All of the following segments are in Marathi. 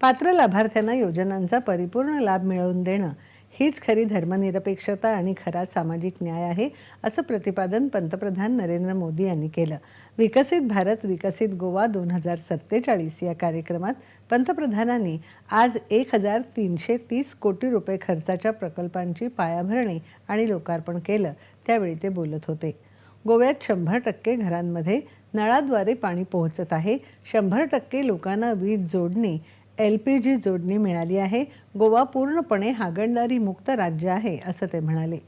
पात्र लाभार्थ्यांना योजनांचा परिपूर्ण लाभ मिळवून देणं हीच खरी धर्मनिरपेक्षता आणि खरा सामाजिक न्याय आहे असं प्रतिपादन पंतप्रधान नरेंद्र मोदी यांनी केलं. विकसित भारत विकसित गोवा दोन हजार सत्तेचाळीस या कार्यक्रमात पंतप्रधानांनी आज एक हजार तीनशे तीस कोटी रुपये खर्चाच्या प्रकल्पांची पायाभरणी आणि लोकार्पण केलं त्यावेळी ते बोलत होते. गोव्यात शंभर टक्के घरांमध्ये नळाद्वारे पाणी पोहोचत आहे. शंभर टक्के लोकांना वीज जोडणी एल पी जी जोडणी मिळाली आहे. गोवा पूर्णपणे हागणदारी मुक्त राज्य आहे असं ते म्हणाले.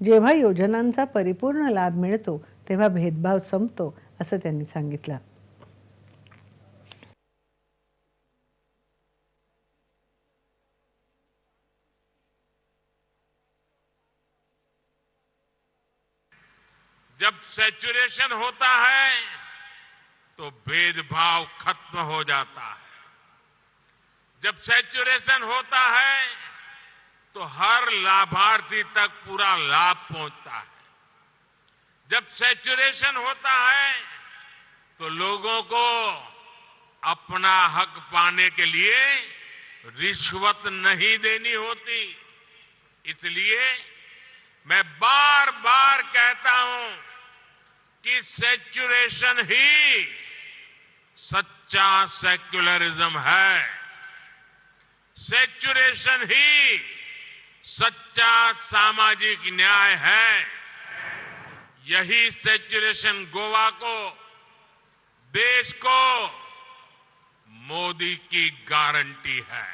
जेव्हा योजनांचा परिपूर्ण लाभ मिळतो तेव्हा भेदभाव संपतो असं त्यांनी सांगितलं. जब सैचुरेशन होता है तो भेदभाव खत्म हो जाता है। जब सैचुरेशन होता है तो हर लाभार्थी तक पूरा लाभ पहुँचता है। जब सैचुरेशन होता है तो लोगों को अपना हक पाने के लिए रिश्वत नहीं देनी होती। इसलिए मैं बार बार कहता हूँ कि सेचुरेशन ही सच्चा सेक्युलरिज्म है। सेचुरेशन ही सच्चा सामाजिक न्याय है। यही सेचुरेशन गोवा को देश को मोदी की गारंटी है।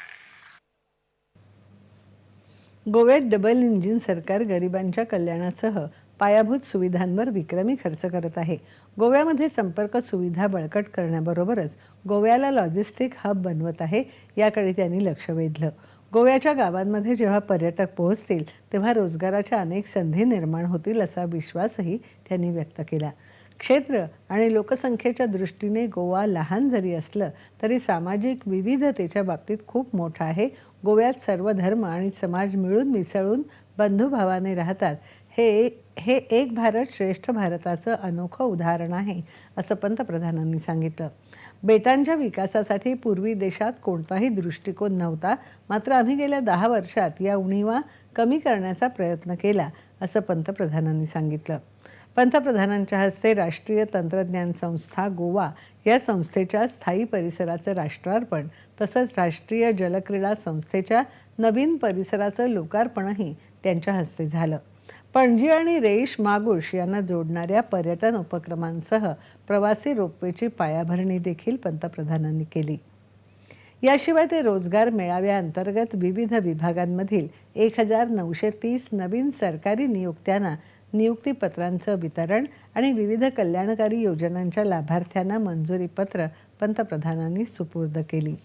गोव्यात डबल इंजिन सरकार गरिबांच्या कल्याणासह पायाभूत सुविधांवर विक्रमी खर्च करत आहे. गोव्यामध्ये संपर्क सुविधा बळकट करण्याबरोबरच गोव्याला लॉजिस्टिक हब बनवत आहे याकडे त्यांनी लक्ष वेधलं. गोव्याच्या गावांमध्ये जेव्हा पर्यटक पोहोचतील तेव्हा रोजगाराच्या अनेक संधी निर्माण होतील असा विश्वासही त्यांनी व्यक्त केला. क्षेत्र आणि लोकसंख्येच्या दृष्टीने गोवा लहान जरी असलं तरी सामाजिक विविधतेच्या बाबतीत खूप मोठा आहे. गोव्यात सर्व धर्म आणि समाज मिळून मिसळून बंधुभावाने राहतात. हे हे एक भारत श्रेष्ठ भारताचं अनोखं उदाहरण आहे असं पंतप्रधानांनी सांगितलं. बेटांच्या विकासासाठी पूर्वी देशात कोणताही दृष्टिकोन नव्हता. मात्र आम्ही गेल्या दहा वर्षात या उणीवा कमी करण्याचा प्रयत्न केला असं पंतप्रधानांनी सांगितलं. पंतप्रधानांच्या हस्ते राष्ट्रीय तंत्रज्ञान संस्था गोवा या संस्थेच्या स्थायी परिसराचं राष्ट्रार्पण तसंच राष्ट्रीय जलक्रीडा संस्थेच्या नवीन परिसराचं लोकार्पणही त्यांच्या हस्ते झालं. पणजी आणि रेईश मागुश यांना जोडणाऱ्या पर्यटन उपक्रमांसह प्रवासी रोपवेची पायाभरणी देखील पंतप्रधानांनी केली. याशिवाय ते रोजगार मेळाव्याअंतर्गत विविध विभागांमधील एक हजार नऊशे तीस नवीन सरकारी नियुक्त्यांना नियुक्तीपत्रांचं वितरण आणि विविध कल्याणकारी योजनांच्या लाभार्थ्यांना मंजुरीपत्र पंतप्रधानांनी सुपूर्द केली.